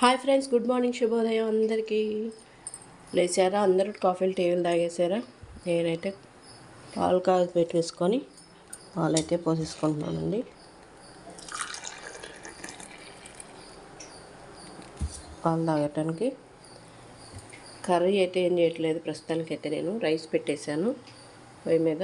Hi friends good morning శుభోదయం అందరికీ. లేచారా? అందరూ కాఫీలు టీవీలు తాగేసారా నేనైతే పాలు కాదు పెట్టేసుకొని పాలైతే పోసేసుకుంటున్నానండి. పాలు తాగటానికి కర్రీ అయితే ఏం చేయట్లేదు. ప్రస్తుతానికి అయితే నేను రైస్ పెట్టేశాను. పొయ్యి మీద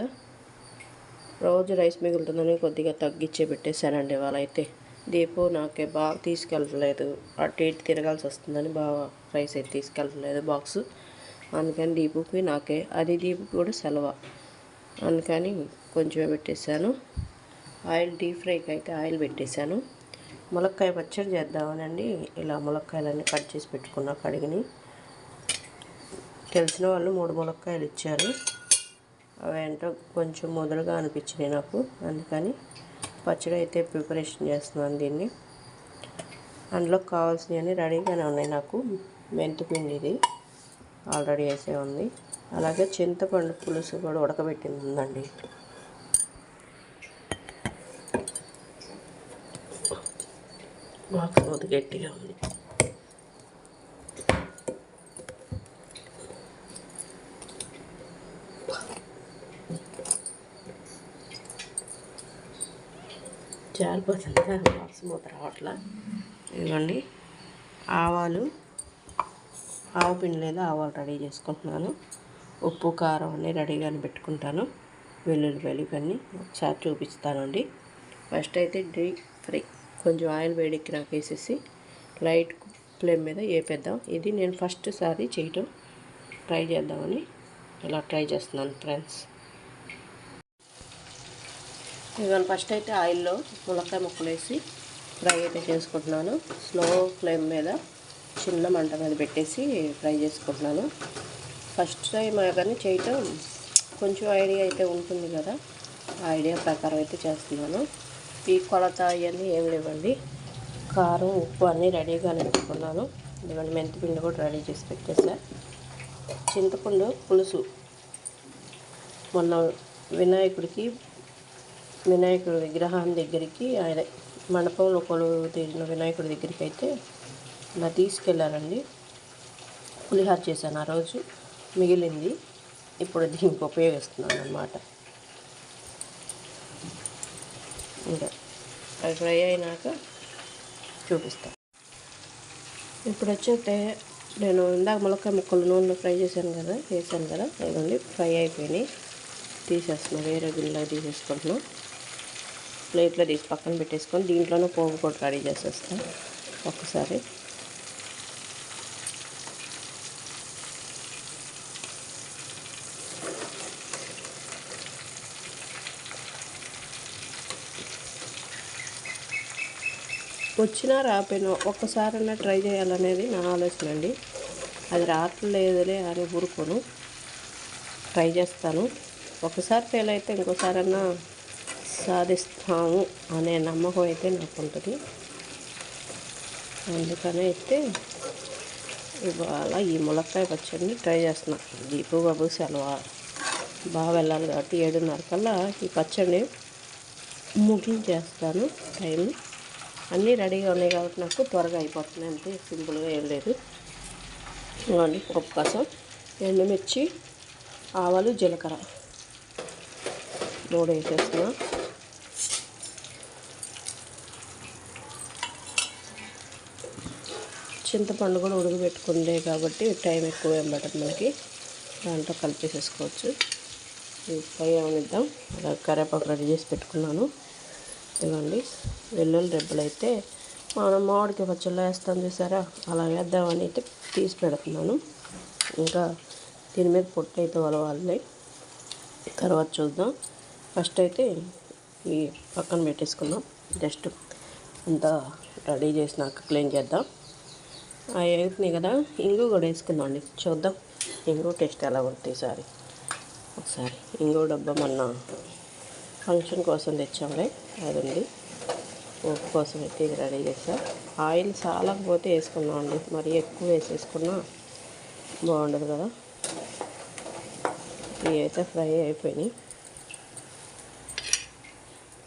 రోజు రైస్ మిగులుతుందని కొద్దిగా తగ్గించే పెట్టేశానండి వాళ్ళైతే దీపు నాకే బాగా తీసుకెళ్ళలేదు అటు ఇటు తిరగాల్సి వస్తుందని బాగా రైస్ అయితే తీసుకెళ్ళలేదు బాక్స్. అందుకని దీపుకి నాకే అది దీపుకి కూడా సెలవు. అందుకని కొంచెమే పెట్టేశాను. ఆయిల్ డీప్ ఫ్రైకి అయితే ఆయిల్ పెట్టేశాను. ములక్కాయ పచ్చడి చేద్దామనండి. ఇలా ములక్కాయలన్నీ కట్ చేసి పెట్టుకున్నా కడిగిని. తెలిసిన వాళ్ళు మూడు ములక్కాయలు ఇచ్చారు. అవి ఏంటో కొంచెం మొదలుగా అనిపించినాయి నాకు. అందుకని పచ్చడి అయితే ప్రిపరేషన్ చేస్తున్నాను దీన్ని. అందులో కావాల్సినవన్నీ రెడీగానే ఉన్నాయి నాకు. మెంతిపిండి ఇది ఆల్రెడీ వేసే ఉంది. అలాగే చింతపండు పులుసు కూడా ఉడకబెట్టింది ఉందండి. మాకు గట్టిగా ఉంది. జారిపోతుంది. బాక్స్ మూత రావట్లా. ఇదిగోండి. ఆవాలు ఆవు పిండి లేదా ఆవాలు రెడీ చేసుకుంటున్నాను. ఉప్పు కారం అన్నీ రెడీగానే పెట్టుకుంటాను. వెల్లుల్లి ఇవన్నీ ఒకసారి చూపిస్తానండి. ఫస్ట్ అయితే డీప్ ఫ్రై. కొంచెం ఆయిల్ వేడికి నాకు వేసేసి లైట్ ఫ్లేమ్ మీద వేపేద్దాం ఇది నేను ఫస్ట్ సారి చేయటం. ట్రై చేద్దామని ఇలా ట్రై చేస్తున్నాను ఫ్రెండ్స్. ఇవాళ ఫస్ట్ అయితే ఆయిల్లో ములక్కాయ ముక్కలు వేసి ఫ్రై అయితే చేసుకుంటున్నాను. స్లో ఫ్లేమ్ మీద చిన్న మంట మీద పెట్టేసి ఫ్రై చేసుకుంటున్నాను. ఫస్ట్ టైం కానీ చేయటం కొంచెం ఐడియా అయితే ఉంటుంది కదా. ఆ ఐడియా ప్రకారం అయితే చేస్తున్నాను. ఈ కొలత అవన్నీ ఏమి లేవండి. కారం ఉప్పు అన్నీ రెడీగా పెట్టుకున్నాను ఇదిగోండి మెంతిపిండి కూడా రెడీ చేసి పెట్టేసా. చింతపండు పులుసు. మొన్న వినాయకుడికి వినాయకుడి విగ్రహం దగ్గరికి ఆయన మండపంలో కొలువు తీరిన వినాయకుడి దగ్గరికి అయితే నా తీసుకెళ్ళారండి పులిహార చేశాను ఆ రోజు. మిగిలింది ఇప్పుడు దీనికి ఉపయోగిస్తున్నాను అనమాట ఇంకా అది ఫ్రై అయినాక చూపిస్తాను ఇప్పుడు వచ్చేస్తే నేను ఇందాక ములక్కాయ ముక్కలు నూనెలో ఫ్రై చేశాను కదా వేసాను కదా. ఇవ్వండి ఫ్రై అయిపోయినాయి. తీసేస్తున్నాను వేరే గిన్నెలో తీసేసుకుంటున్నాను ప్లేట్లో తీసి పక్కన పెట్టేసుకొని దీంట్లోనే పోపు కూడా రెడీ చేసేస్తాం ఒకసారి. వచ్చినా రాపోయినా ఒక్కసారైనా ట్రై చేయాలనేది నా ఆలోచన అండి. అది రావట్లేదులే అని ఊరుకోను. ట్రై చేస్తాను. ఒకసారి ఫెయిల్ అయితే ఇంకోసారన్నా సాధిస్తాము అనే నమ్మకం అయితే నాకు ఉంటుంది అందుకని అయితే ఇవాళ ఈ ములక్కాయ పచ్చడిని ట్రై చేస్తున్నా. దీపు బాబు సెలవు బాగా వెళ్ళాలి కాబట్టి ఏడున్నర కల్లా ఈ పచ్చడిని ముగించేస్తాను టైం అన్నీ రెడీగా ఉన్నాయి కాబట్టి నాకు త్వరగా అయిపోతుంది అంతే సింపుల్గా ఏం లేదు. ఇవ్వండి పప్పు కోసం ఎండుమిర్చి ఆవాలు జీలకర్ర. మూడు వేసేస్తున్నా. చింతపండు కూడా ఉడకబెట్టుకుందే కాబట్టి టైం ఎక్కువ ఏం పట్టదు మనకి. దాంట్లో కలిపేసేసుకోవచ్చు. ఫ్రై అవనిద్దాం. అలా కరేపాకు రెడీ చేసి పెట్టుకున్నాను. ఇవ్వండి వెల్లుల్లి రెబ్బలు అయితే మనం మామిడికి పచ్చళ్ళు వేస్తాం చూసారా? అలా వేద్దామని అయితే తీసి పెడుతున్నాను. ఇంకా దీని మీద పొట్టు అయితే వలవాలి తర్వాత చూద్దాం. ఫస్ట్ అయితే ఈ పక్కన పెట్టేసుకుందాం. జస్ట్ అంతా రెడీ చేసినాక క్లీన్ చేద్దాం. అవి అవుతున్నాయి కదా. ఇంగు కూడా వేసుకుందాం అండి చూద్దాం. ఇంగు టేస్ట్ ఎలా ఉంటుంది ఈసారి ఒకసారి ఇంగు డబ్బా మొన్న ఫంక్షన్ కోసం తెచ్చాములే. అది ఉంది. ఉప్పు కోసం అయితే ఇది రెడీ చేసా. ఆయిల్ చాలకపోతే వేసుకున్నాం అండి మరి ఎక్కువ వేసేసుకున్నా బాగుండదు కదా. ఇవి అయితే ఫ్రై అయిపోయినాయి.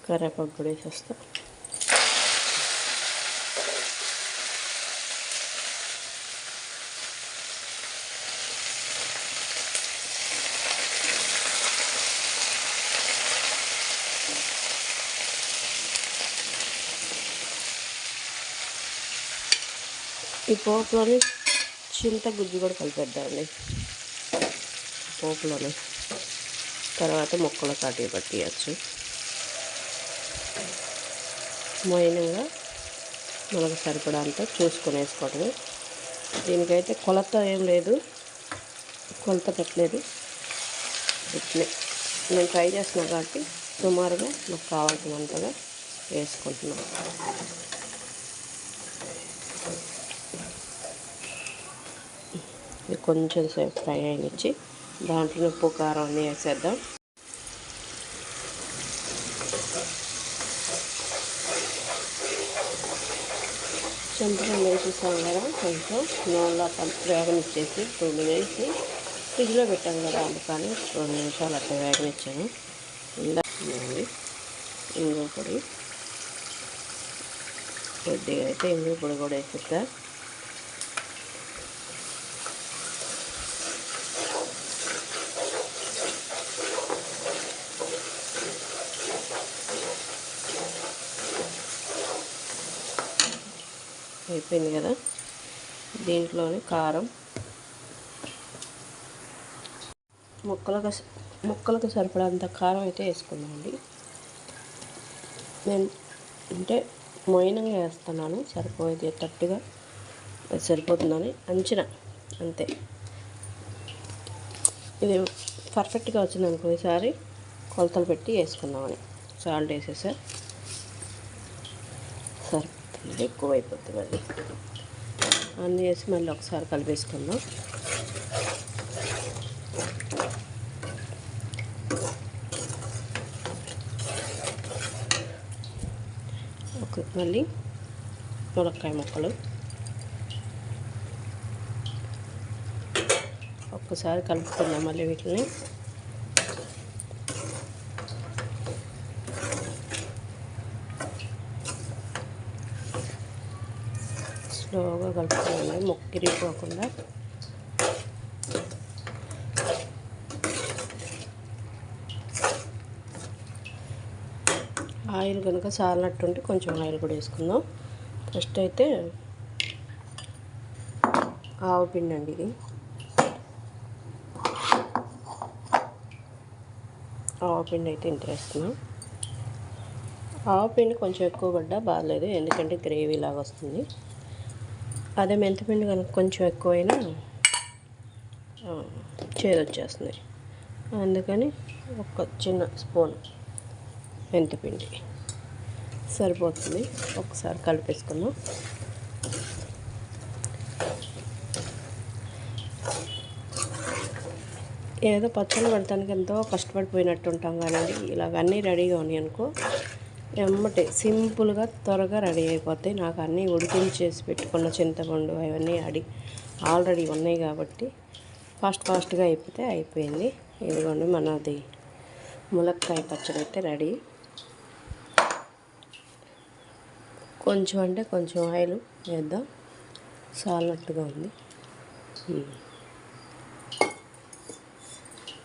కరేపాకు కూడా వేసేస్తా. ఈ పోపులోని చింత గుజ్జు కూడా కలిపేద్దామండి. పోపులోని తర్వాత ముక్కలు కాటి పట్టియచ్చు. మైనంగా మనకు సరిపడంత చూసుకొని వేసుకోవటమే. దీనికైతే కొలత ఏం లేదు. కొలత పెట్టలేదు. ఇట్లే నేను ట్రై చేస్తున్నాను కాబట్టి సుమారుగా నాకు కావాల్సినంతగా వేసుకుంటున్నాను. ఇది కొంచెం సేపు ఫ్రై అయినిచ్చి దాంట్లో ఉప్పు కారం అన్నీ వేసేద్దాం. చింతపండు వేసేసాం కదా కొంచెం నూనెలో వేగనిచ్చేసి టూ మినిట్స్ ఫ్రిడ్జ్లో పెట్టాం కదా అందుకని రెండు నిమిషాలు అట్లా వేగనిచ్చాను. ఇందా ఇంగు పొడి. కొద్దిగా అయితే ఇంగు పొడి కూడా వేసేస్తా అయిపోయింది కదా. దీంట్లోని కారం. ముక్కలకు ముక్కలకు సరిపడంత కారం అయితే వేసుకున్నామండి నేను అంటే మొయినంగా వేస్తున్నాను సరిపోయేది తట్టుగా సరిపోతుందని అంచనా అంతే. ఇది పర్ఫెక్ట్గా వచ్చింది అనుకో ఈసారి కొలతలు పెట్టి వేసుకుందామని. సాల్ట్ వేసేసా. సరిపో ఎక్కువ అయిపోతుంది మళ్ళీ అన్నీ వేసి మళ్ళీ ఒకసారి కలిపేసుకుందాం. ఓకే మళ్ళీ మునక్కాయ ముక్కలు. ఒక్కసారి కలుపుకుందాం మళ్ళీ వీటిని. స్లోగా కలుపుకోవాలి మొక్కిరిపోకుండా ఆయిల్ కనుక చాలినట్టుంటే కొంచెం ఆయిల్ కూడా వేసుకుందాం. ఫస్ట్ అయితే ఆవు పిండి అండి ఇది. ఆవు పిండి అయితే ఇంత వేస్తున్నాం. ఆవు పిండి కొంచెం ఎక్కువ పడ్డా బాగాలేదు ఎందుకంటే గ్రేవీ లాగా వస్తుంది. అదే మెంతిపిండి కనుక కొంచెం ఎక్కువైనా చేదు వచ్చేస్తుంది. అందుకని ఒక చిన్న స్పూన్ మెంతిపిండి. సరిపోతుంది. ఒకసారి కలిపేసుకుందాం. ఏదో పచ్చళ్ళు పెడతానికి ఎంతో కష్టపడిపోయినట్టు ఉంటాం కానీ ఇలాగ అన్నీ రెడీగా ఉన్నాయి అనుకో ఎమ్మటే సింపుల్గా త్వరగా రెడీ అయిపోతాయి. నాకు అన్నీ ఉడికించేసి పెట్టుకున్న చింతపండు అవన్నీ అడి ఆల్రెడీ ఉన్నాయి కాబట్టి ఫాస్ట్ ఫాస్ట్గా అయిపోతే అయిపోయింది. ఇదిగోండి మనది ములక్కాయ పచ్చడి అయితే రెడీ. కొంచెం అంటే కొంచెం ఆయిల్ వేద్దాం. సాలినట్టుగా ఉంది.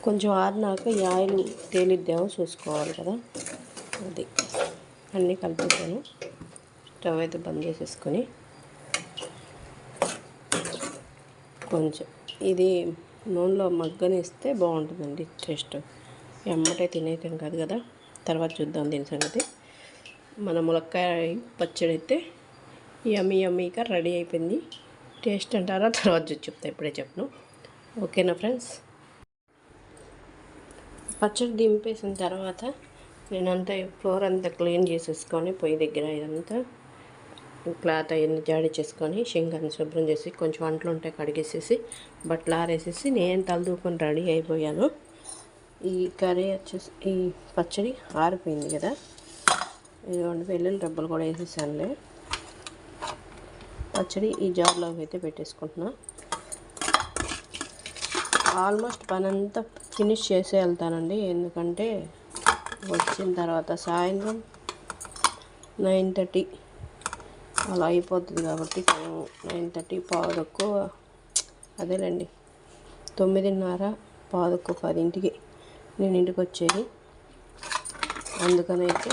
కొంచెం ఆరినాక ఈ ఆయిల్ తేలిద్దామో చూసుకోవాలి కదా. అది. అన్నీ కలిపేసాను. స్టవ్ అయితే బంద్ చేసేసుకొని కొంచెం ఇది నూనెలో మగ్గనిస్తే బాగుంటుందండి టేస్ట్. ఎమ్మటే తినేయటం కాదు కదా. తర్వాత చూద్దాం దీని సంగతి. మన ములక్కాయ పచ్చడి అయితే యమ్మీ యమ్మీగా రెడీ అయిపోయింది. టేస్ట్ అంటారా? తర్వాత చూసి చెప్తా ఇప్పుడే చెప్పను. ఓకేనా ఫ్రెండ్స్? పచ్చడి దింపేసిన తర్వాత నేనంతా ఫ్లోర్ అంతా క్లీన్ చేసేసుకొని పొయ్యి దగ్గర ఇదంతా క్లాత్ అవన్నీ జాడి చేసుకొని షింగాన్ని శుభ్రం చేసి కొంచెం వంటలు ఉంటే కడిగేసేసి బట్టలు ఆరేసేసి నేను తలదూకొని రెడీ అయిపోయాను. ఈ కర్రీ వచ్చేసి ఈ పచ్చడి ఆరిపోయింది కదా. ఇదిగోండి వెల్లుల్లి రబ్బలు కూడా వేసేసానులే. పచ్చడి ఈ జార్లోకి అయితే పెట్టేసుకుంటున్నా. ఆల్మోస్ట్ పని అంతా ఫినిష్ చేసే వెళ్తానండి ఎందుకంటే వచ్చిన తర్వాత సాయంత్రం నైన్ థర్టీ అలా అయిపోతుంది కాబట్టి నైన్ థర్టీ పావు అదేలేండి తొమ్మిదిన్నర పావు పదింటికి నేను ఇంటికి వచ్చేది. అందుకనైతే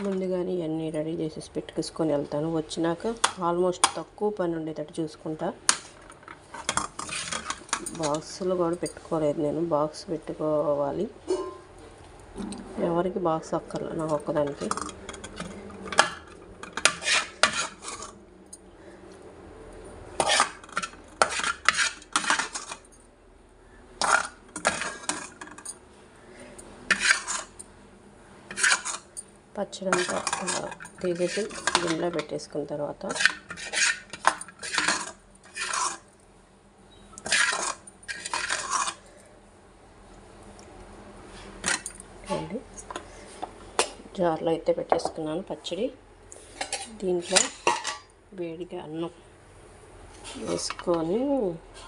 ముందుగానే ఇవన్నీ రెడీ చేసేసి పెట్టుకేసుకొని వెళ్తాను. వచ్చినాక ఆల్మోస్ట్ తక్కువ పని ఉండేటట్టు చూసుకుంటా. బాక్సులు కూడా పెట్టుకోలేదు నేను. బాక్స్ పెట్టుకోవాలి. ఎవరికి బాక్స్ అక్కర్లేదు నాకు ఒక్కదానికి. పచ్చడి అంతా తీసేసి గిన్నెలో పెట్టేసుకున్న తర్వాత జార్లో అయితే పెట్టేసుకున్నాను పచ్చడి. దీంట్లో వేడిగా అన్నం వేసుకొని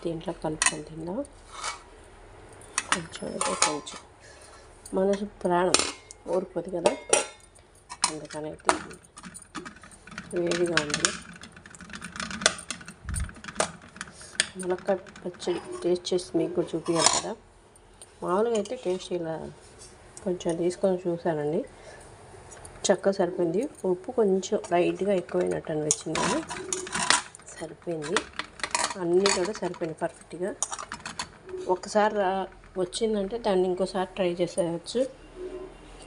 దీంట్లో కలుపుకొని తిందాం. కొంచెం అయితే కొంచెం. మనసు ప్రాణం ఊరుకోదు కదా? అందుకని అయితే వేడిగా ఉంది. ములక్కాయ పచ్చడి టేస్ట్ చేసి మీకు కూడా చూపించాలి కదా? మామూలుగా అయితే టేస్ట్ ఇలా కొంచెం తీసుకొని చూశానండి. చక్కగా సరిపోయింది. ఉప్పు కొంచెం లైట్గా ఎక్కువైనట్టు అనిపించింది సరిపోయింది. అన్నీ కూడా సరిపోయింది పర్ఫెక్ట్గా. ఒకసారి రా వచ్చిందంటే దాన్ని ఇంకోసారి ట్రై చేసేయచ్చు.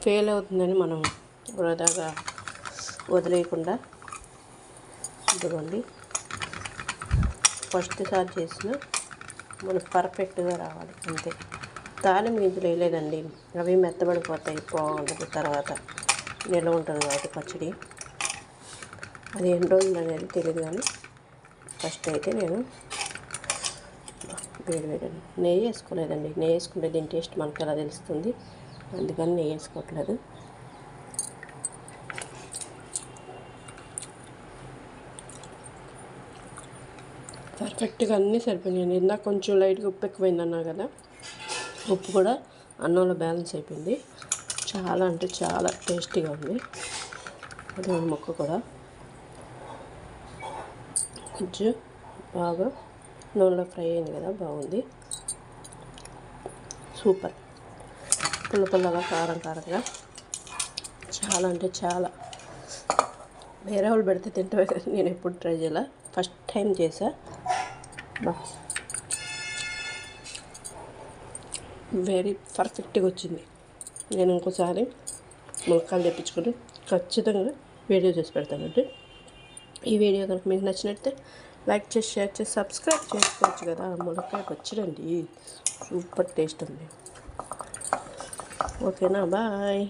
ఫెయిల్ అవుతుందని మనం వృధాగా వదిలేయకుండా ఇదిగోండి. ఫస్ట్ సారి చేసిన మనకు పర్ఫెక్ట్గా రావాలి అంతే. తాళి గింజలు వేయలేదండి. అవి మెత్తబడిపోతాయి బాగుంటుంది తర్వాత. నిల్వ ఉంటుంది కాబట్టి పచ్చడి. అది ఎన్ని రోజులు అనేది తెలియదు కానీ ఫస్ట్ అయితే నేను వేడి వేడి నెయ్యి వేసుకోలేదండి. నెయ్యి వేసుకుంటే దీని టేస్ట్ మనకు ఎలా తెలుస్తుంది? అందుకని నెయ్యి వేసుకోవట్లేదు. పర్ఫెక్ట్గా అన్నీ సరిపోయినాయి ఇందాక కొంచెం లైట్గా ఉప్పు ఎక్కువైంది అన్నా కదా ఉప్పు కూడా అన్నంలో బ్యాలెన్స్ అయిపోయింది. చాలా అంటే చాలా టేస్టీగా ఉంది. అది ముక్క కూడా. కొంచెం బాగా నూనెలో ఫ్రై అయింది కదా బాగుంది. సూపర్. పుల్ల పుల్లగా కారం కారంగా. చాలా అంటే చాలా. వేరే వాళ్ళు పెడితే తింటే నేను ఎప్పుడు ట్రై చేయాల. ఫస్ట్ టైం చేసా. బా. వెరీ పర్ఫెక్ట్గా వచ్చింది. నేను ఇంకోసారి ములక్కాలు తెప్పించుకుని ఖచ్చితంగా వీడియో చేసి పెడతానండి. ఈ వీడియో కనుక మీకు నచ్చినట్టే లైక్ చేసి షేర్ చేసి సబ్స్క్రైబ్ చేసుకోవచ్చు కదా. ములక్కాయ పచ్చడండి. సూపర్ టేస్ట్ ఉంది. ఓకేనా? బాయ్.